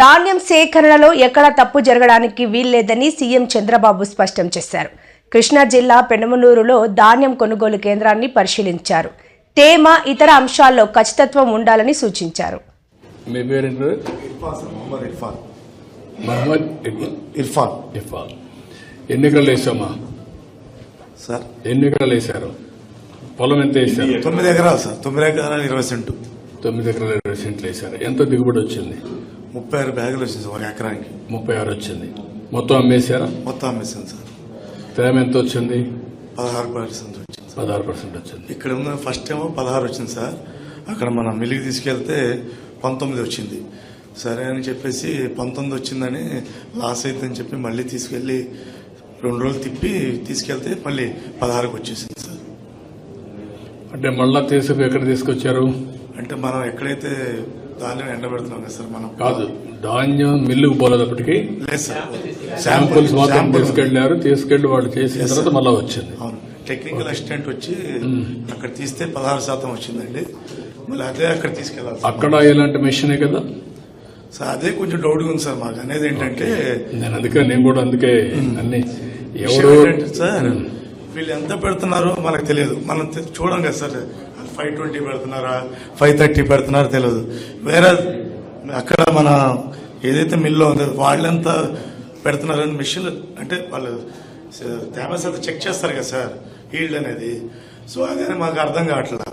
ధాన్యం సేకరణలో ఎక్కడా తప్పు జరగడానికి వీల్లేదని సీఎం చంద్రబాబు స్పష్టం చేశారు. కృష్ణా జిల్లా పెనమనూరులో ధాన్యం కొనుగోలు కేంద్రాన్ని పరిశీలించారు. తేమ ఇతర అంశాల్లో ఖచ్చితత్వం ఉండాలని సూచించారు. వేసామా సార్ పొలం ఎంత తొమ్మిది ఎకరాలు సార్. తొమ్మిది ఎకరాలు ఇరవై సెంటు. తొమ్మిది ఎకరాలు ఇరవై సెంట్లు వేశారు. ఎంత దిగుబడి వచ్చింది? ముప్పై ఆరు బ్యాగులు వచ్చింది సార్ ఒక ఎకరానికి. ముప్పై ఆరు వచ్చింది. మొత్తం అమ్మేశారా? మొత్తం అమ్మేసాను సార్. తేమ ఎంత వచ్చింది? పదహారు పర్సెంట్ వచ్చింది పదహారు పర్సెంట్ వచ్చింది. ఇక్కడ ఉన్న ఫస్ట్ ఏమో పదహారు వచ్చింది సార్. అక్కడ మనం మిల్లికి తీసుకెళ్తే పంతొమ్మిది వచ్చింది. సరే అని చెప్పేసి పంతొమ్మిది వచ్చిందని లాస్ అవుతుందని చెప్పి మళ్ళీ తీసుకెళ్ళి రెండు రోజులు తిప్పి తీసుకెళ్తే మళ్ళీ పదహారుకి వచ్చేసింది సార్. అంటే మళ్ళా తీసుకు ఎక్కడ తీసుకొచ్చారు? అంటే మనం ఎక్కడైతే ధాన్యం ఎండబెడుతున్నాం కదా సార్ మనం. కాదు ధాన్యం మిల్లుకు పోలేదప్పటికి లేదు సార్. శాంపుల్స్ మాత్రం శాంపుల్. తీసుకెళ్ళారు తీసుకెళ్ళి వాళ్ళు చేసిన తర్వాత మళ్ళా వచ్చింది. అవును. టెక్నికల్ అసిస్టెంట్ వచ్చి అక్కడ తీస్తే పదహారు శాతం వచ్చిందండి. మళ్ళీ అదే అక్కడ తీసుకెళ్ళాలి సార్. అక్కడ ఇలాంటి మెషినే కదా? సార్ అదే కొంచెం డౌట్గా ఉంది సార్ మాకు. అనేది ఏంటంటే నేను అందుకే నేను కూడా అందుకే అన్ని విషయం ఎవరు ఏంటంటే సార్ వీళ్ళు ఎంత పెడుతున్నారో మనకు తెలియదు. మనం తె- చూడం కదా సార్. ఫైవ్ ట్వంటీ పెడుతున్నారా? ఫైవ్ థర్టీ పెడుతున్నారో తెలియదు వేరే అక్కడ మన ఏదైతే మిల్లో ఉందో వాళ్ళెంత పెడుతున్నారని మిషన్ అంటే వాళ్ళు తేమ శాతం చెక్ చేస్తారు కదా సార్ హీల్డ్ అనేది. సో అదే మాకు అర్థం కావట్లేదు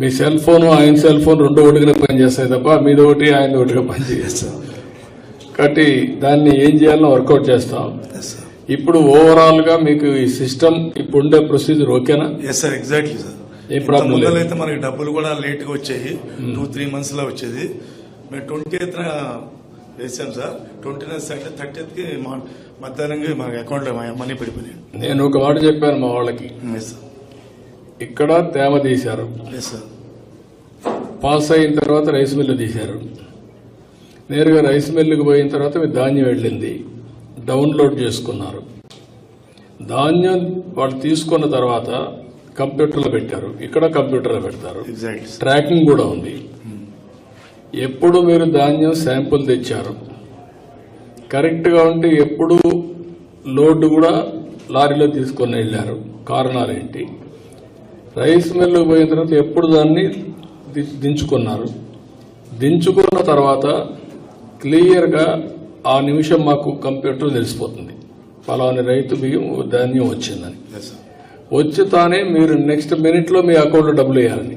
మీ సెల్ ఫోన్ ఆయన సెల్ ఫోన్ రెండు ఒకటిగా పనిచేస్తాయి తప్ప మీది ఒకటి ఆయన ఒకటిగా సార్ కాబట్టి దాన్ని ఏం చేయాలో వర్కౌట్ చేస్తాం. ఇప్పుడు ఓవరాల్గా మీకు ఈ సిస్టమ్ ఇప్పుడు ఉండే ప్రొసీజర్ ఓకేనా? ఎస్ సార్ ఎగ్జాక్ట్లీ సార్ ఏ ప్రాబ్లం లేదు. అయితే మనకి డబ్బులు కూడా లేట్గా వచ్చాయి టూ త్రీ మంత్స్లో వచ్చేది. మేము ట్వంటీ ఎయిత్ వేసాం సార్ ట్వంటీ నైన్ అంటే థర్టీ కి మధ్యాహ్నంగా మన అకౌంట్లో మనీ పడిపోయాయి నేను ఒక మాట చెప్పాను మా వాళ్ళకి. సార్ ఇక్కడ తేమ తీశారు? పాస్ అయిన తర్వాత రైస్ మిల్లు తీశారు. నేరుగా రైస్ మిల్లుకి పోయిన తర్వాత మీ ధాన్యం వెళ్ళింది. డౌన్లోడ్ చేసుకున్నారు. ధాన్యం వాళ్ళు తీసుకున్న తర్వాత కంప్యూటర్లో పెట్టారు. ఇక్కడ కంప్యూటర్లో పెడతారు. ట్రాకింగ్ కూడా ఉంది. ఎప్పుడు మీరు ధాన్యం శాంపుల్ తెచ్చారు? కరెక్ట్గా ఉంటే ఎప్పుడు లోడ్ కూడా లారీలో తీసుకొని వెళ్ళారు. కారణాలు ఏంటి? రైస్ మిల్లు పోయిన తర్వాత ఎప్పుడు దాన్ని దించుకున్నారు. దించుకున్న తర్వాత క్లియర్గా ఆ నిమిషం మాకు కంప్యూటర్ తెలిసిపోతుంది. పలాని రైతు బియ్యం ధాన్యం వచ్చిందని. వచ్చి తానే మీరు నెక్స్ట్ మినిట్లో మీ అకౌంట్లో డబ్బులు వేయాలని.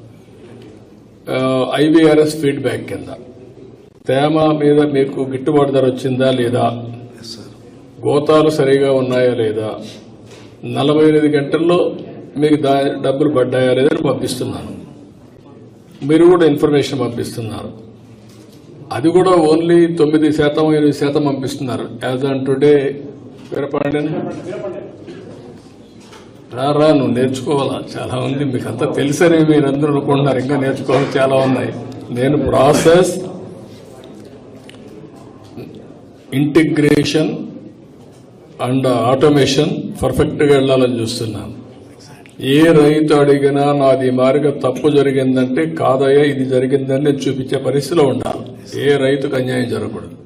ఐబీఆర్ఎస్ ఫీడ్బ్యాక్ కింద. తేమ మీద మీకు గిట్టుబాటు ధర వచ్చిందా లేదా? గోతాలు సరిగా ఉన్నాయా లేదా? నలభై ఎనిమిది గంటల్లో మీకు దా డబ్బులు పడ్డాయా లేదా అని పంపిస్తున్నాను. మీరు కూడా ఇన్ఫర్మేషన్ పంపిస్తున్నారు. అది కూడా ఓన్లీ తొమ్మిది శాతం ఎనిమిది శాతం పంపిస్తున్నారు. యాజ్ ఆన్ టుడే రా నువ్వు నేర్చుకోవాలా? చాలా ఉంది. మీకు అంతా తెలుసని మీరు అందరూ అనుకుంటున్నారు. ఇంకా నేర్చుకోవాలి. చాలా ఉన్నాయి. నేను ప్రాసెస్ ఇంటిగ్రేషన్ అండ్ ఆటోమేషన్ పర్ఫెక్ట్గా వెళ్ళాలని చూస్తున్నాను. ఏ రైతు అడిగినా నాది మారిగా తప్పు జరిగిందంటే కాదయ్యా ఇది జరిగిందని నేను చూపించే పరిస్థితిలో ఉండాలి. ఏ రైతుకు అన్యాయం జరగకూడదు.